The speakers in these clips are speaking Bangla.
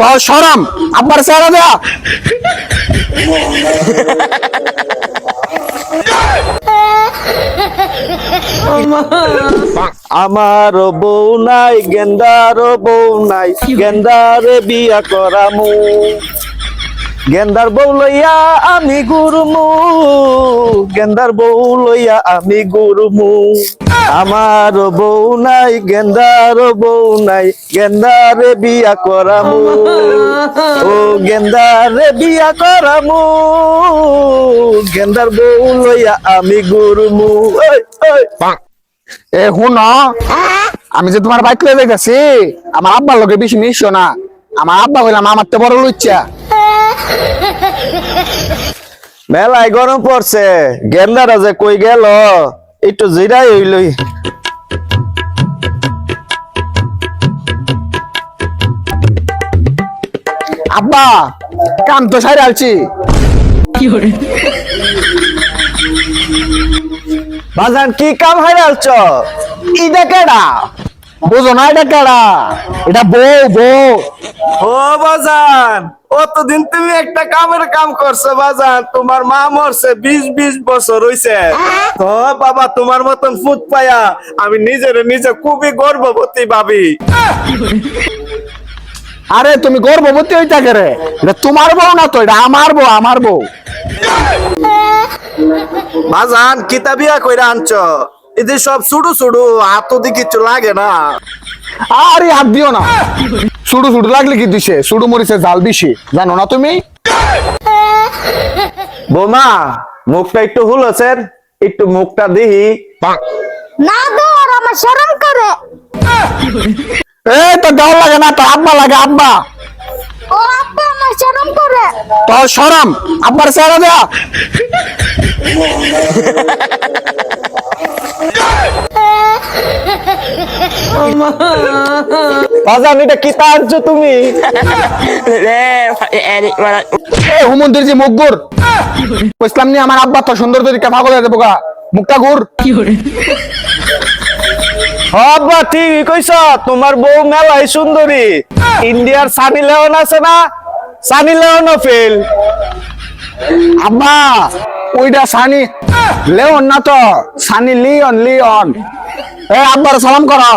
তো সরম আব্বার চেহারা দেয়া। আমার বউ নাই গেন্দার বউ নাই গেন্দারে বিয়া করামু। গেন্দার বউ লইয়া আমি গুরমু, গেন্দার বউ লইয়া আমি গুরমু। আমার বউ নাই, গেন্দার বউ নাই, গেন্দারে বিয়া করামু। ও গেন্দারে বিয়া করামু, গেন্দার বউ লইয়া আমি গুরমু। এ, শুন, আমি যে তোমার বাইক লয়ে যাইতাছি, আমার আব্বার লগে বেশি মিশো না। আমার আব্বা হইলাম আমার তো বড় লুচ্ছা মেলায় গরম পড়ছে। গেন্দারা যে কই গেল? একটু জিরাই হইলই আব্বা কাম তো সাইরে আলছি। বাজান কি কাম হারালছ ইটা কেডা? বুঝো না এটা কেডা এটা বউ বউ। ও বাজান অতদিন তুমি একটা কামের কাম করছ বাজান তোমার মা মরছে বিশ বিশ বছর হইছে। তো বাবা তোমার মতন ফুট পায়া আমি নিজের নিজে খুবই গর্ভবতী ভাবি। আরে তুমি গর্ভবতী হইতা কে রে এটা তোমার বউ না তো? এটা আমার বউ আমার বউ। বাজান কিতা বিয়া কইরা আনছ? এদের সব ছুডু ছুডু হাত দি কিছু লাগে না। আরে হাত দিও না। সুডু সুডু লাগলে কি দিছে? সুডু মরিছে জাল বেশি জানো না তুমি? বোমা মুখটা একটু হুলছেন একটু মুখটা দিহি না দৌড় আমার শরম করে। এ তো দেওয়া লাগে না তো আব্বা লাগে আব্বা। ও আব্বা আমার শরম করে। তো সরম আব্বার চেহারা দেয়া। বাজান এটা কি আনছো তুমি? এ হুমন্দির যে মুখ গুর কইসলাম আমার আব্বা তো সুন্দর তরিকা পাগল যাব গা। মুখটা গুর আব্বা ঠিকই কইছ তোমার বউ মেলাই সুন্দরী। ইন্ডিয়ার সানি লেওন আছে না? সানি লেওন ফেল আব্বা ওইটা সানি লেওন না তো? Sunny Leone Leone. এ আব্বার সালাম করো।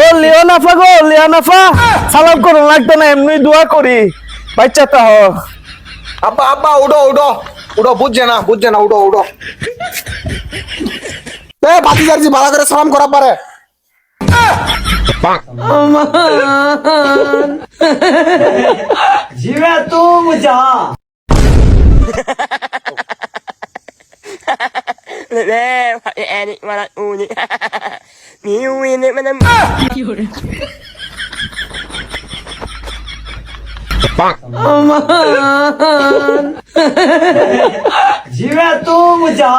ও লিওনাফা গো লিওনাফা সালাম করুন লাগতো না এমনি দোয়া করি। বাচ্চা তো আব্বা আব্বা উডো উডো। উডো বুঝছে না বুঝছে না উডো উডো। এ বাতি যাচ্ছি ভালো করে সালাম করা পারে Erik malah unik. Miu ini mana? जीवे तू मुझा